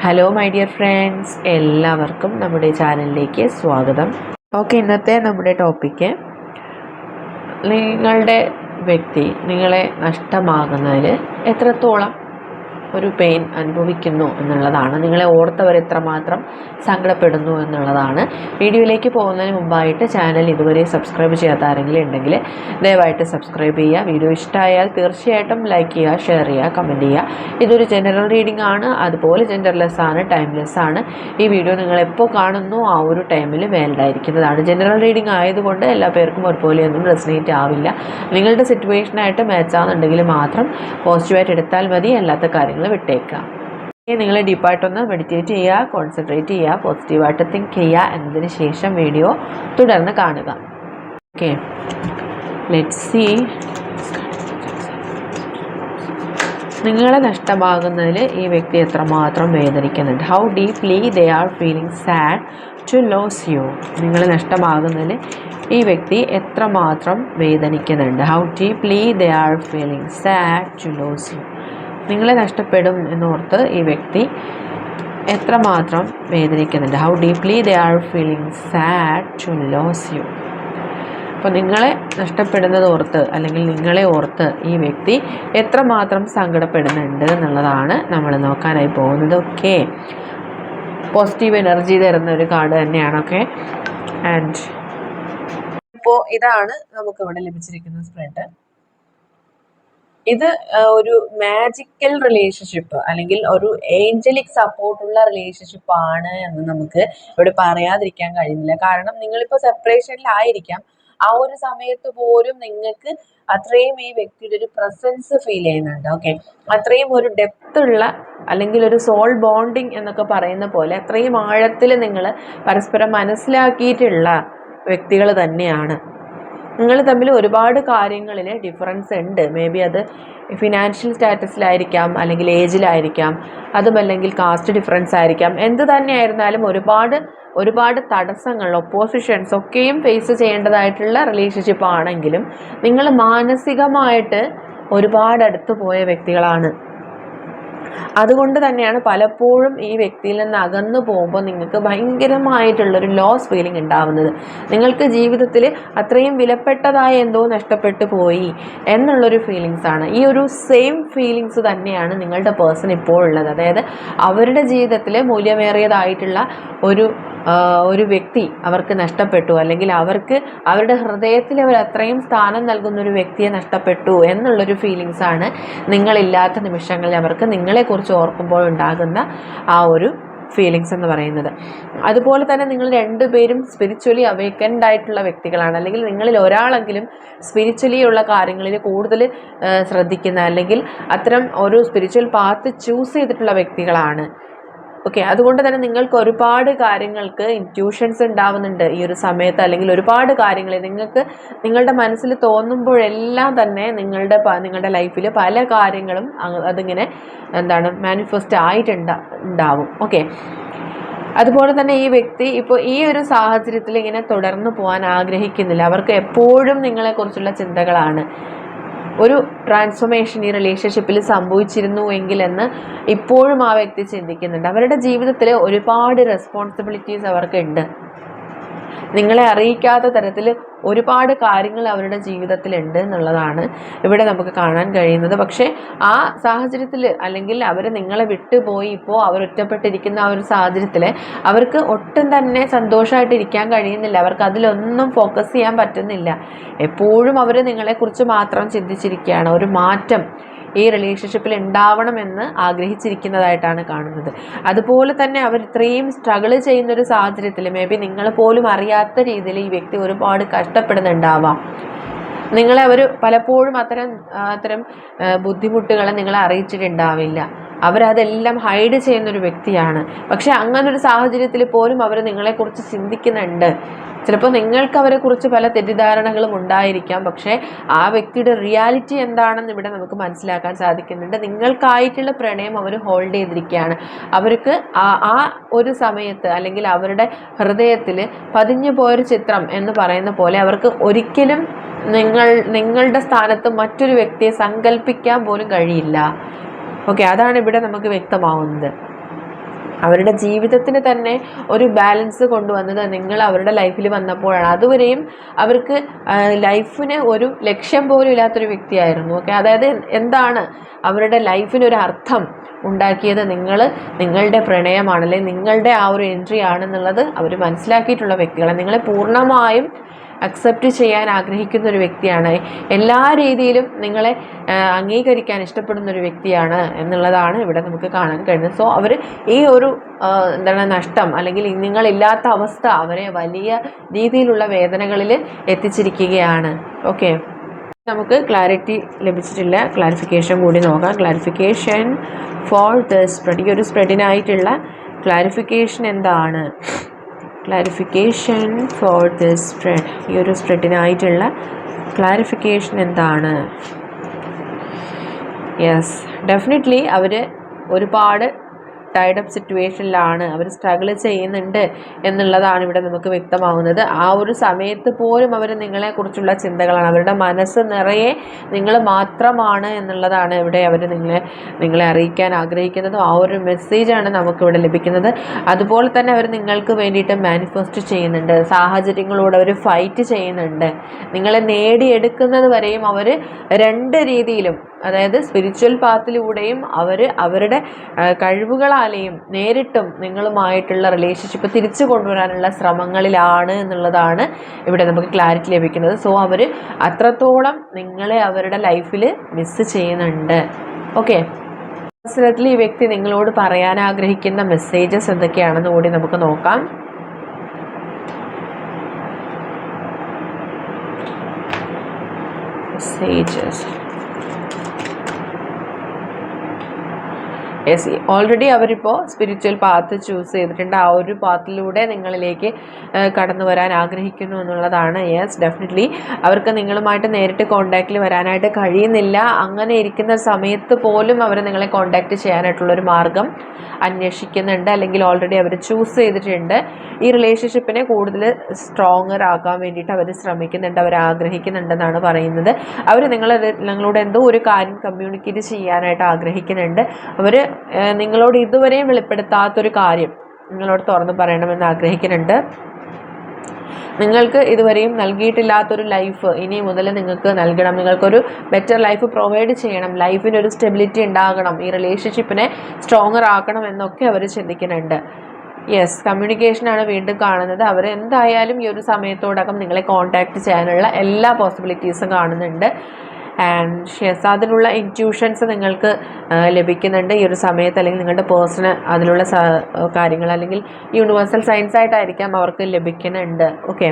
Hello my dear friends എല്ലാവർക്കും നമ്മുടെ ചാനലിലേക്ക് സ്വാഗതം. ഓക്കെ ഇന്നത്തെ നമ്മുടെ ടോപ്പിക്ക് നിങ്ങളുടെ വ്യക്തി നിങ്ങളെ നഷ്ടമാകുന്നതിൽ എത്രത്തോളം ഒരു പെയിൻ അനുഭവിക്കുന്നു എന്നുള്ളതാണ്. നിങ്ങളെ ഓർത്തവർ എത്രമാത്രം സങ്കടപ്പെടുന്നു എന്നുള്ളതാണ്. വീഡിയോയിലേക്ക് പോകുന്നതിന് മുമ്പായിട്ട് ചാനൽ ഇതുവരെ സബ്സ്ക്രൈബ് ചെയ്യാത്ത ആരെങ്കിലും ഉണ്ടെങ്കിൽ ദയവായിട്ട് സബ്സ്ക്രൈബ് ചെയ്യുക. വീഡിയോ ഇഷ്ടമായാൽ തീർച്ചയായിട്ടും ലൈക്ക് ചെയ്യുക ഷെയർ ചെയ്യുക കമന്റ് ചെയ്യുക. ഇതൊരു ജനറൽ റീഡിംഗ് ആണ്. അതുപോലെ ജെൻഡർലെസ് ആണ് ടൈംലെസ് ആണ്. ഈ വീഡിയോ നിങ്ങൾ എപ്പോൾ കാണുന്നു ആ ഒരു ടൈമിൽ വാലിഡ് ആയിരിക്കുന്നതാണ് ജനറൽ റീഡിംഗ് ആയതുകൊണ്ട് എല്ലാ പേർക്കും ഒരുപോലെയൊന്നും റെസിനേറ്റ് ആവില്ല. നിങ്ങളുടെ സിറ്റുവേഷനായിട്ട് മാച്ച് ആവുന്നുണ്ടെങ്കിൽ മാത്രം പോസിറ്റീവായിട്ട് എടുത്താൽ മതി. അല്ലാത്ത കാര്യങ്ങൾ വിട്ടേക്കാം. നിങ്ങൾ ഡീപ്പായിട്ടൊന്ന് മെഡിറ്റേറ്റ് ചെയ്യുക കോൺസെൻട്രേറ്റ് ചെയ്യുക പോസിറ്റീവായിട്ട് തിങ്ക് ചെയ്യുക എന്നതിന് ശേഷം വീഡിയോ തുടർന്ന് കാണുക. ഓക്കെ ലെറ്റ് സി നിങ്ങളെ നഷ്ടമാകുന്നതിൽ ഈ വ്യക്തി എത്രമാത്രം വേദനിക്കുന്നുണ്ട്? How deeply they are feeling sad to lose you നിങ്ങൾ നഷ്ടമാകുന്നതിൽ ഈ വ്യക്തി എത്രമാത്രം വേദനിക്കുന്നുണ്ട്? How deeply they are feeling sad to lose you നിങ്ങളെ നഷ്ടപ്പെടും എന്നോർത്ത് ഈ വ്യക്തി എത്രമാത്രം വേദനിക്കുന്നുണ്ട്. How deeply they are feeling sad to lose you അപ്പോൾ നിങ്ങളെ നഷ്ടപ്പെടുന്നത് ഓർത്ത് അല്ലെങ്കിൽ നിങ്ങളെ ഓർത്ത് ഈ വ്യക്തി എത്രമാത്രം സങ്കടപ്പെടുന്നുണ്ട് എന്നുള്ളതാണ് നമ്മൾ നോക്കാനായി പോകുന്നത്. ഓക്കെ പോസിറ്റീവ് എനർജി തരുന്ന ഒരു കാർഡ് തന്നെയാണ്. ഓക്കെ ആൻഡ് ഇപ്പോൾ ഇതാണ് നമുക്ക് ഇവിടെ ലഭിച്ചിരിക്കുന്ന സ്പ്രെഡ് ഇത് ഒരു മാജിക്കൽ റിലേഷൻഷിപ്പ് അല്ലെങ്കിൽ ഒരു ഏഞ്ചലിക് സപ്പോർട്ടുള്ള റിലേഷൻഷിപ്പ് ആണ് എന്ന് നമുക്ക് ഇവിടെ പറയാതിരിക്കാൻ കഴിയുന്നില്ല. കാരണം നിങ്ങളിപ്പോൾ സെപ്പറേഷനിലായിരിക്കാം ആ ഒരു സമയത്ത് പോലും നിങ്ങൾക്ക് അത്രയും ഈ വ്യക്തിയുടെ ഒരു പ്രസൻസ് ഫീൽ ചെയ്യുന്നുണ്ട്. ഓക്കെ അത്രയും ഒരു ഡെപ്ത് ഉള്ള അല്ലെങ്കിൽ ഒരു സോൾ ബോണ്ടിങ് എന്നൊക്കെ പറയുന്ന പോലെ അത്രയും ആഴത്തിൽ നിങ്ങൾ പരസ്പരം മനസ്സിലാക്കിയിട്ടുള്ള വ്യക്തികൾ തന്നെയാണ്. നിങ്ങൾ തമ്മിൽ ഒരുപാട് കാര്യങ്ങളിൽ ഡിഫറൻസ് ഉണ്ട്. മേ ബി അത് ഫിനാൻഷ്യൽ സ്റ്റാറ്റസിലായിരിക്കാം അല്ലെങ്കിൽ ഏജിലായിരിക്കാം അതുമല്ലെങ്കിൽ കാസ്റ്റ് ഡിഫറൻസ് ആയിരിക്കാം. എന്ത് തന്നെയായിരുന്നാലും ഒരുപാട് ഒരുപാട് തടസ്സങ്ങൾ ഒപ്പോസിഷൻസ് ഒക്കെയും ഫേസ് ചെയ്യേണ്ടതായിട്ടുള്ള റിലേഷൻഷിപ്പ് ആണെങ്കിലും നിങ്ങൾ മാനസികമായിട്ട് ഒരുപാട് അടുത്ത് പോയ വ്യക്തികളാണ്. അതുകൊണ്ട് തന്നെയാണ് പലപ്പോഴും ഈ വ്യക്തിയിൽ നിന്ന് അകന്നു പോകുമ്പോൾ നിങ്ങൾക്ക് ഭയങ്കരമായിട്ടുള്ളൊരു ലോസ് ഫീലിംഗ് ഉണ്ടാവുന്നത്. നിങ്ങൾക്ക് ജീവിതത്തിൽ അത്രയും വിലപ്പെട്ടതായ എന്തോ നഷ്ടപ്പെട്ടു പോയി എന്നുള്ളൊരു ഫീലിങ്സ് ആണ്. ഈ ഒരു സെയിം ഫീലിങ്സ് തന്നെയാണ് നിങ്ങളുടെ പേഴ്സൺ ഇപ്പോൾ ഉള്ളത്. അതായത് അവരുടെ ജീവിതത്തിൽ മൂല്യമേറിയതായിട്ടുള്ള ഒരു ഒരു വ്യക്തി അവർക്ക് നഷ്ടപ്പെട്ടു അല്ലെങ്കിൽ അവർക്ക് അവരുടെ ഹൃദയത്തിൽ അവർ അത്രയും സ്ഥാനം നൽകുന്ന ഒരു വ്യക്തിയെ നഷ്ടപ്പെട്ടു എന്നുള്ളൊരു ഫീലിങ്സാണ് നിങ്ങളില്ലാത്ത നിമിഷങ്ങളിൽ അവർക്ക് നിങ്ങളെക്കുറിച്ച് ഓർക്കുമ്പോൾ ഉണ്ടാകുന്ന ആ ഒരു ഫീലിങ്സ് എന്ന് പറയുന്നത്. അതുപോലെ തന്നെ നിങ്ങൾ രണ്ടുപേരും സ്പിരിച്വലി അവേക്കൻഡ് ആയിട്ടുള്ള വ്യക്തികളാണ്. അല്ലെങ്കിൽ നിങ്ങളിൽ ഒരാളെങ്കിലും സ്പിരിച്വലി ഉള്ള കാര്യങ്ങളിൽ കൂടുതൽ ശ്രദ്ധിക്കുന്ന അല്ലെങ്കിൽ അത്തരം ഒരു സ്പിരിച്വൽ പാത്ത് ചൂസ് ചെയ്തിട്ടുള്ള വ്യക്തികളാണ്. ഓക്കെ അതുകൊണ്ട് തന്നെ നിങ്ങൾക്ക് ഒരുപാട് കാര്യങ്ങൾക്ക് ഇന്റ്യൂഷൻസ് ഉണ്ടാവുന്നുണ്ട് ഈ ഒരു സമയത്ത് അല്ലെങ്കിൽ ഒരുപാട് കാര്യങ്ങൾ നിങ്ങൾക്ക് നിങ്ങളുടെ മനസ്സിൽ തോന്നുമ്പോഴെല്ലാം തന്നെ നിങ്ങളുടെ നിങ്ങളുടെ ലൈഫിൽ പല കാര്യങ്ങളും അതിങ്ങനെ എന്താണ് മാനിഫെസ്റ്റ് ആയിട്ടുണ്ടാ ഉണ്ടാവും. ഓക്കെ അതുപോലെ തന്നെ ഈ വ്യക്തി ഇപ്പോൾ ഈ ഒരു സാഹചര്യത്തിൽ ഇങ്ങനെ തുടർന്നു പോകാൻ ആഗ്രഹിക്കുന്നില്ല. അവർക്ക് എപ്പോഴും നിങ്ങളെക്കുറിച്ചുള്ള ചിന്തകളാണ്. ഒരു ട്രാൻസ്ഫോർമേഷൻ ഈ റിലേഷൻഷിപ്പിൽ സംഭവിച്ചിരുന്നു എങ്കിലെന്ന് ഇപ്പോഴും ആ വ്യക്തി ചിന്തിക്കുന്നുണ്ട്. അവരുടെ ജീവിതത്തിൽ ഒരുപാട് റെസ്പോൺസിബിലിറ്റീസ് അവർക്കുണ്ട് നിങ്ങളെ അറിയിക്കാത്ത തരത്തിൽ ഒരുപാട് കാര്യങ്ങൾ അവരുടെ ജീവിതത്തിലുണ്ട് എന്നുള്ളതാണ് ഇവിടെ നമുക്ക് കാണാൻ കഴിയുന്നത്. പക്ഷേ ആ സാഹചര്യത്തിൽ അല്ലെങ്കിൽ അവർ നിങ്ങളെ വിട്ടുപോയി ഇപ്പോൾ അവർ ഒറ്റപ്പെട്ടിരിക്കുന്ന ആ ഒരു സാഹചര്യത്തിൽ അവർക്ക് ഒട്ടും തന്നെ സന്തോഷമായിട്ട് ഇരിക്കാൻ കഴിയുന്നില്ല. അവർക്ക് അതിലൊന്നും ഫോക്കസ് ചെയ്യാൻ പറ്റുന്നില്ല. എപ്പോഴും അവർ നിങ്ങളെക്കുറിച്ച് മാത്രം ചിന്തിച്ചിരിക്കുകയാണ്. ഒരു മാറ്റം ഈ റിലേഷൻഷിപ്പിൽ ഉണ്ടാവണമെന്ന് ആഗ്രഹിച്ചിരിക്കുന്നതായിട്ടാണ് കാണുന്നത്. അതുപോലെ തന്നെ അവർ ഇത്രയും സ്ട്രഗിൾ ചെയ്യുന്ന ഒരു സാഹചര്യത്തിൽ മേ ബി നിങ്ങൾ പോലും അറിയാത്ത രീതിയിൽ ഈ വ്യക്തി ഒരുപാട് കഷ്ടപ്പെടുന്നുണ്ടാവാം. നിങ്ങളെ അവർ പലപ്പോഴും അത്തരം അത്തരം ബുദ്ധിമുട്ടുകളെ നിങ്ങളെ അറിയിച്ചിട്ടുണ്ടാവില്ല. അവരതെല്ലാം ഹൈഡ് ചെയ്യുന്ന ഒരു വ്യക്തിയാണ്. പക്ഷെ അങ്ങനൊരു സാഹചര്യത്തിൽ പോലും അവർ നിങ്ങളെക്കുറിച്ച് ചിന്തിക്കുന്നുണ്ട്. ചിലപ്പോൾ നിങ്ങൾക്ക് അവരെക്കുറിച്ച് പല തെറ്റിദ്ധാരണകളും ഉണ്ടായിരിക്കാം. പക്ഷേ ആ വ്യക്തിയുടെ റിയാലിറ്റി എന്താണെന്ന് ഇവിടെ നമുക്ക് മനസ്സിലാക്കാൻ സാധിക്കുന്നുണ്ട്. നിങ്ങൾക്കായിട്ടുള്ള പ്രണയം അവർ ഹോൾഡ് ചെയ്തിരിക്കുകയാണ്. അവർക്ക് ആ ആ ഒരു സമയത്ത് അല്ലെങ്കിൽ അവരുടെ ഹൃദയത്തിൽ പതിഞ്ഞു പോയൊരു ചിത്രം എന്ന് പറയുന്ന പോലെ അവർക്ക് ഒരിക്കലും നിങ്ങൾ നിങ്ങളുടെ സ്ഥാനത്ത് മറ്റൊരു വ്യക്തിയെ സങ്കല്പിക്കാൻ പോലും കഴിയില്ല. ഓക്കെ അതാണ് ഇവിടെ നമുക്ക് വ്യക്തമാവുന്നത്. അവരുടെ ജീവിതത്തിന് തന്നെ ഒരു ബാലൻസ് കൊണ്ടുവന്നത് നിങ്ങൾ അവരുടെ ലൈഫിൽ വന്നപ്പോഴാണ്. അതുവരെയും അവർക്ക് ലൈഫിന് ഒരു ലക്ഷ്യം പോലും ഇല്ലാത്തൊരു വ്യക്തിയായിരുന്നു. ഓക്കെ അതായത് എന്താണ് അവരുടെ ലൈഫിനൊരു അർത്ഥം ഉണ്ടാക്കിയത് നിങ്ങൾ നിങ്ങളുടെ പ്രണയമാണ് അല്ലെങ്കിൽ നിങ്ങളുടെ ആ ഒരു എൻട്രി ആണെന്നുള്ളത് അവർ മനസ്സിലാക്കിയിട്ടുള്ള വ്യക്തികളാണ്. നിങ്ങളെ പൂർണമായും അക്സെപ്റ്റ് ചെയ്യാൻ ആഗ്രഹിക്കുന്ന ഒരു വ്യക്തിയാണ്. എല്ലാ രീതിയിലും നിങ്ങളെ അംഗീകരിക്കാൻ ഇഷ്ടപ്പെടുന്ന ഒരു വ്യക്തിയാണ് എന്നുള്ളതാണ് ഇവിടെ നമുക്ക് കാണാൻ കഴിയുന്നത്. സോ അവർ ഈ ഒരു എന്താണ് നഷ്ടം അല്ലെങ്കിൽ നിങ്ങളില്ലാത്ത അവസ്ഥ അവരെ വലിയ രീതിയിലുള്ള വേദനകളിൽ എത്തിച്ചിരിക്കുകയാണ്. ഓക്കെ നമുക്ക് ക്ലാരിറ്റി ലഭിച്ചിട്ടില്ല. ക്ലാരിഫിക്കേഷൻ കൂടി നോക്കാം. ക്ലാരിഫിക്കേഷൻ ഫോർ ദ സ്പ്രെഡ് ഈ ഒരു സ്പ്രെഡിനായിട്ടുള്ള ക്ലാരിഫിക്കേഷൻ എന്താണ്? ക്ലാരിഫിക്കേഷൻ ഫോർ ദിസ് സ്പ്രെഡ് ഈ ഒരു സ്പ്രെഡിനായിട്ടുള്ള ക്ലാരിഫിക്കേഷൻ എന്താണ്? യെസ് ഡെഫിനറ്റ്ലി അവർ ഒരുപാട് ടൈഡപ്പ് സിറ്റുവേഷനിലാണ് അവർ സ്ട്രഗിൾ ചെയ്യുന്നുണ്ട് എന്നുള്ളതാണ് ഇവിടെ നമുക്ക് വ്യക്തമാവുന്നത്. ആ ഒരു സമയത്ത് പോലും അവർ നിങ്ങളെക്കുറിച്ചുള്ള ചിന്തകളാണ്. അവരുടെ മനസ്സ് നിറയെ നിങ്ങൾ മാത്രമാണ് എന്നുള്ളതാണ് ഇവിടെ അവർ നിങ്ങളെ നിങ്ങളെ അറിയിക്കാൻ ആഗ്രഹിക്കുന്നതും. ആ ഒരു മെസ്സേജാണ് നമുക്കിവിടെ ലഭിക്കുന്നത്. അതുപോലെ തന്നെ അവർ നിങ്ങൾക്ക് വേണ്ടിയിട്ട് മാനിഫെസ്റ്റ് ചെയ്യുന്നുണ്ട്. സാഹചര്യങ്ങളോട് അവർ ഫൈറ്റ് ചെയ്യുന്നുണ്ട്. നിങ്ങളെ നേടിയെടുക്കുന്നത് വരെയും അവർ രണ്ട് രീതിയിലും അതായത് സ്പിരിച്വൽ പാത്തിലൂടെയും അവർ അവരുടെ കഴിവുകളാലെയും നേരിട്ടും നിങ്ങളുമായിട്ടുള്ള റിലേഷൻഷിപ്പ് തിരിച്ചു കൊണ്ടുവരാനുള്ള ശ്രമങ്ങളിലാണ് എന്നുള്ളതാണ് ഇവിടെ നമുക്ക് ക്ലാരിറ്റി ലഭിക്കുന്നത്. സോ അവർ അത്രത്തോളം നിങ്ങളെ അവരുടെ ലൈഫിൽ മിസ്സ് ചെയ്യുന്നുണ്ട്. ഓക്കെ അവസരത്തിൽ ഈ വ്യക്തി നിങ്ങളോട് പറയാൻ ആഗ്രഹിക്കുന്ന മെസ്സേജസ് എന്തൊക്കെയാണെന്ന് കൂടി നമുക്ക് നോക്കാം. മെസ്സേജസ് യെസ് ഓൾറെഡി അവരിപ്പോൾ സ്പിരിച്വൽ പാത്ത് ചൂസ് ചെയ്തിട്ടുണ്ട്. ആ ഒരു പാത്തിലൂടെ നിങ്ങളിലേക്ക് കടന്നു വരാൻ ആഗ്രഹിക്കുന്നു എന്നുള്ളതാണ്. യെസ് ഡെഫിനറ്റ്ലി അവർക്ക് നിങ്ങളുമായിട്ട് നേരിട്ട് കോണ്ടാക്റ്റിൽ വരാനായിട്ട് കഴിയുന്നില്ല. അങ്ങനെ ഇരിക്കുന്ന സമയത്ത് പോലും അവർ നിങ്ങളെ കോണ്ടാക്റ്റ് ചെയ്യാനായിട്ടുള്ളൊരു മാർഗം അന്വേഷിക്കുന്നുണ്ട്. അല്ലെങ്കിൽ ഓൾറെഡി അവർ ചൂസ് ചെയ്തിട്ടുണ്ട്. ഈ റിലേഷൻഷിപ്പിനെ കൂടുതൽ സ്ട്രോങ്ങർ ആക്കാൻ വേണ്ടിയിട്ട് അവർ ശ്രമിക്കുന്നുണ്ട്. അവർ ആഗ്രഹിക്കുന്നുണ്ടെന്നാണ് പറയുന്നത്. അവർ നിങ്ങൾ നിങ്ങളോട് എന്തോ ഒരു കാര്യം കമ്മ്യൂണിക്കേറ്റ് ചെയ്യാനായിട്ട് ആഗ്രഹിക്കുന്നുണ്ട്. അവർ നിങ്ങളോട് ഇതുവരെയും വെളിപ്പെടുത്താത്തൊരു കാര്യം നിങ്ങളോട് തുറന്നു പറയണമെന്ന് ആഗ്രഹിക്കുന്നുണ്ട്. നിങ്ങൾക്ക് ഇതുവരെയും നൽകിയിട്ടില്ലാത്തൊരു ലൈഫ് ഇനി മുതൽ നിങ്ങൾക്ക് നൽകണം. നിങ്ങൾക്കൊരു ബെറ്റർ ലൈഫ് പ്രൊവൈഡ് ചെയ്യണം. ലൈഫിനൊരു സ്റ്റെബിലിറ്റി ഉണ്ടാകണം. ഈ റിലേഷൻഷിപ്പിനെ സ്ട്രോങ്ങർ ആക്കണം എന്നൊക്കെ അവർ ചിന്തിക്കുന്നുണ്ട്. യെസ് കമ്മ്യൂണിക്കേഷനാണ് വീണ്ടും കാണുന്നത്. അവർ എന്തായാലും ഈ ഒരു സമയത്തോടകം നിങ്ങളെ കോൺടാക്റ്റ് ചെയ്യാനുള്ള എല്ലാ പോസിബിലിറ്റീസും കാണുന്നുണ്ട്. അതിനുള്ള ഇന്റ്യൂഷൻസ് നിങ്ങൾക്ക് ലഭിക്കുന്നുണ്ട്. ഈ ഒരു സമയത്ത് അല്ലെങ്കിൽ നിങ്ങളുടെ പേഴ്സണ് അതിലുള്ള കാര്യങ്ങൾ അല്ലെങ്കിൽ യൂണിവേഴ്സൽ സയൻസ് ആയിട്ടായിരിക്കാം അവർക്ക് ലഭിക്കുന്നുണ്ട്. ഓക്കെ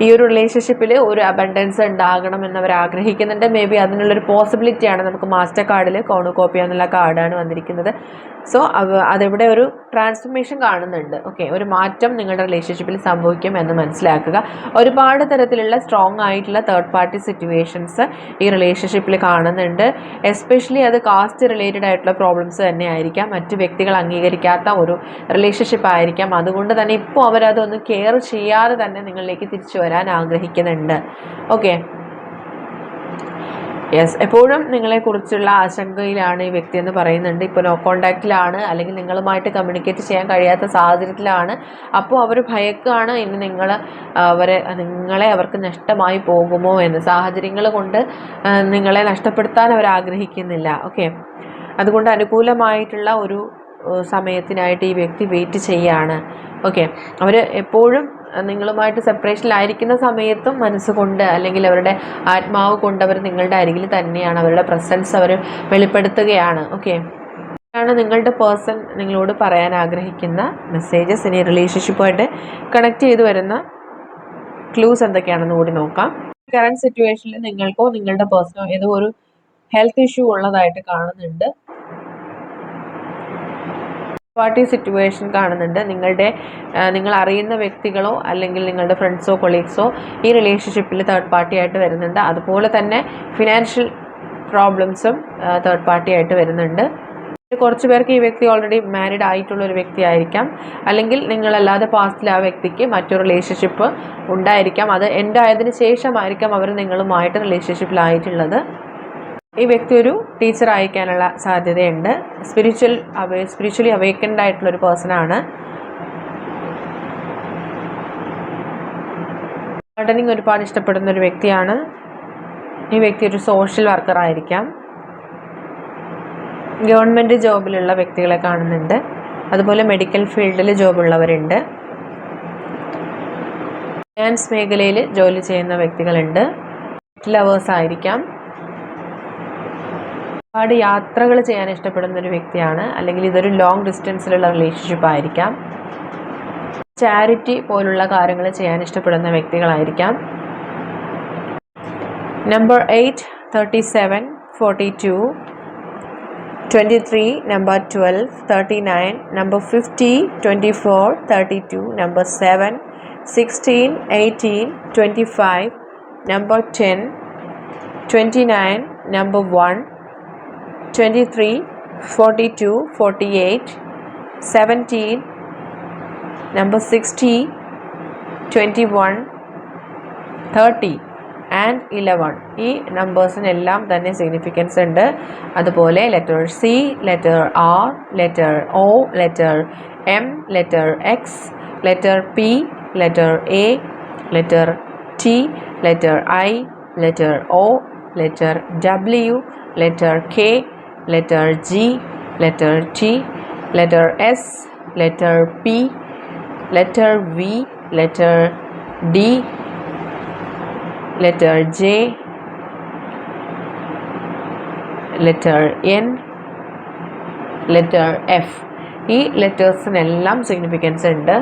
ഈ ഒരു റിലേഷൻഷിപ്പിൽ ഒരു അബൻഡൻസ് ഉണ്ടാകണം എന്നവർ ആഗ്രഹിക്കുന്നുണ്ട്. മേ ബി അതിനുള്ളൊരു പോസിബിലിറ്റിയാണ് നമുക്ക് മാസ്റ്റർ കാർഡിൽ കോണോകോപ്പിയ എന്നുള്ള കാർഡാണ് വന്നിരിക്കുന്നത്. സോ അതിവിടെ ഒരു ട്രാൻസ്ഫർമേഷൻ കാണുന്നുണ്ട്. ഓക്കെ ഒരു മാറ്റം നിങ്ങളുടെ റിലേഷൻഷിപ്പിൽ സംഭവിക്കും എന്ന് മനസ്സിലാക്കുക. ഒരുപാട് തരത്തിലുള്ള സ്ട്രോങ് ആയിട്ടുള്ള തേർഡ് പാർട്ടി സിറ്റുവേഷൻസ് ഈ റിലേഷൻഷിപ്പിൽ കാണുന്നുണ്ട്. എസ്പെഷ്യലി അത് കാസ്റ്റ് റിലേറ്റഡ് ആയിട്ടുള്ള പ്രോബ്ലംസ് തന്നെ ആയിരിക്കാം. മറ്റ് വ്യക്തികൾ അംഗീകരിക്കാത്ത ഒരു റിലേഷൻഷിപ്പ് ആയിരിക്കാം. അതുകൊണ്ട് തന്നെ ഇപ്പോൾ അവരതൊന്നും കെയർ ചെയ്യാതെ തന്നെ നിങ്ങളിലേക്ക് തിരിച്ചു വരാൻ ആഗ്രഹിക്കുന്നുണ്ട്. ഓക്കെ യെസ് എപ്പോഴും നിങ്ങളെക്കുറിച്ചുള്ള ആശങ്കയിലാണ് ഈ വ്യക്തി എന്ന് പറയുന്നുണ്ട്. ഇപ്പോൾ നോ കോണ്ടാക്റ്റിലാണ് അല്ലെങ്കിൽ നിങ്ങളുമായിട്ട് കമ്മ്യൂണിക്കേറ്റ് ചെയ്യാൻ കഴിയാത്ത സാഹചര്യത്തിലാണ്. അപ്പോൾ അവർ ഭയക്കാണ് ഇനി നിങ്ങൾ അവരെ നിങ്ങളെ അവർക്ക് നഷ്ടമായി പോകുമോ എന്ന്. സാഹചര്യങ്ങൾ കൊണ്ട് നിങ്ങളെ നഷ്ടപ്പെടുത്താൻ അവർ ആഗ്രഹിക്കുന്നില്ല. ഓക്കെ അതുകൊണ്ട് അനുകൂലമായിട്ടുള്ള ഒരു സമയത്തിനായിട്ട് ഈ വ്യക്തി വെയിറ്റ് ചെയ്യാണ്. ഓക്കെ അവർ എപ്പോഴും നിങ്ങളുമായിട്ട് സെപ്പറേഷനിലായിരിക്കുന്ന സമയത്തും മനസ്സുകൊണ്ട് അല്ലെങ്കിൽ അവരുടെ ആത്മാവ് കൊണ്ട് അവർ നിങ്ങളുടെ അരികിൽ തന്നെയാണ്. അവരുടെ പ്രസൻസ് അവർ വെളിപ്പെടുത്തുകയാണ്. ഓക്കെ ആണ് നിങ്ങളുടെ പേഴ്സൺ നിങ്ങളോട് പറയാൻ ആഗ്രഹിക്കുന്ന മെസ്സേജസ് ഇനി റിലേഷൻഷിപ്പുമായിട്ട് കണക്ട് ചെയ്തു വരുന്ന ക്ലൂസ് എന്തൊക്കെയാണെന്ന് കൂടി നോക്കാം. കറണ്ട് സിറ്റുവേഷനിൽ നിങ്ങൾക്കോ നിങ്ങളുടെ പേഴ്സണോ ഏതോ ഒരു ഹെൽത്ത് ഇഷ്യൂ ഉള്ളതായിട്ട് കാണുന്നുണ്ട്. പാർട്ടി സിറ്റുവേഷൻ കാണുന്നുണ്ട്. നിങ്ങളുടെ നിങ്ങൾ അറിയുന്ന വ്യക്തികളോ അല്ലെങ്കിൽ നിങ്ങളുടെ ഫ്രണ്ട്സോ കൊളീഗ്സോ ഈ റിലേഷൻഷിപ്പിൽ തേർഡ് പാർട്ടി ആയിട്ട് വരുന്നുണ്ട്. അതുപോലെ തന്നെ ഫിനാൻഷ്യൽ പ്രോബ്ലംസും തേർഡ് പാർട്ടി ആയിട്ട് വരുന്നുണ്ട്. കുറച്ച് പേർക്ക് ഈ വ്യക്തി ഓൾറെഡി മാരീഡ് ആയിട്ടുള്ള ഒരു വ്യക്തി ആയിരിക്കാം. അല്ലെങ്കിൽ നിങ്ങളല്ലാതെ പാസ്റ്റിൽ ആ വ്യക്തിക്ക് മറ്റൊരു റിലേഷൻഷിപ്പ് ഉണ്ടായിരിക്കാം. അത് എൻഡ് ആയതിനു ശേഷമായിരിക്കാം അവർ നിങ്ങളുമായിട്ട് റിലേഷൻഷിപ്പിലായിട്ടുള്ളത് ഈ വ്യക്തി ഒരു ടീച്ചർ ആയിരിക്കാനുള്ള സാധ്യതയുണ്ട്. സ്പിരിച്വൽ അവേ സ്പിരിച്വലി അവേക്കൻഡ് ആയിട്ടുള്ള ഒരു പേഴ്സൺ ആണ്. ഗാർഡനിങ് ഒരുപാട് ഇഷ്ടപ്പെടുന്ന ഒരു വ്യക്തിയാണ്. ഈ വ്യക്തി ഒരു സോഷ്യൽ വർക്കർ ആയിരിക്കാം. ഗവൺമെന്റ് ജോബിലുള്ള വ്യക്തികളെ കാണുന്നുണ്ട്. അതുപോലെ മെഡിക്കൽ ഫീൽഡിൽ ജോബുള്ളവരുണ്ട്. ഫിനാൻസ് മേഖലയിൽ ജോലി ചെയ്യുന്ന വ്യക്തികളുണ്ട്. ലവേഴ്സ് ആയിരിക്കാം. ഒരുപാട് യാത്രകൾ ചെയ്യാൻ ഇഷ്ടപ്പെടുന്ന ഒരു വ്യക്തിയാണ്. അല്ലെങ്കിൽ ഇതൊരു ലോങ് ഡിസ്റ്റൻസിലുള്ള റിലേഷൻഷിപ്പ് ആയിരിക്കാം. ചാരിറ്റി പോലുള്ള കാര്യങ്ങൾ ചെയ്യാൻ ഇഷ്ടപ്പെടുന്ന വ്യക്തികളായിരിക്കാം. Number eight thirty seven forty two twenty three number twelve thirty nine number fifty twenty four thirty two number seven sixteen eighteen twenty five number ten twenty nine number one twenty three forty two forty eight seventeen number sixty twenty one thirty and eleven ഈ നമ്പേഴ്സിനെല്ലാം തന്നെ significance ഉണ്ട്. അതുപോലെ letter C letter R letter O letter M letter X letter P letter A letter T letter I letter O letter W letter K letter G letter T letter S letter P letter V, letter D, letter J, letter N, letter F. ഈ ലെറ്റേഴ്സിനെല്ലാം significance ഉണ്ട്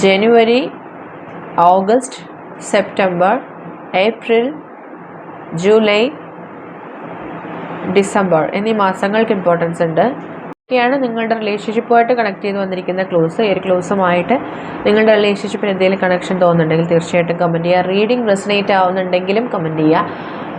January August September April July December എന്നീ മാസങ്ങൾക്ക് importance ഉണ്ട്. ഒക്കെയാണ് നിങ്ങളുടെ റിലേഷൻഷിപ്പുമായിട്ട് connect ചെയ്ത് വന്നിരിക്കുന്ന ക്ലോസ് ഈ ഒരു ക്ലോസുമായിട്ട് നിങ്ങളുടെ റിലേഷൻഷിപ്പിന് എന്തെങ്കിലും കണക്ഷൻ തോന്നുന്നുണ്ടെങ്കിൽ തീർച്ചയായിട്ടും കമന്റ് ചെയ്യുക. റീഡിംഗ് റെസിനേറ്റ് ആവുന്നുണ്ടെങ്കിലും കമന്റ് ചെയ്യുക.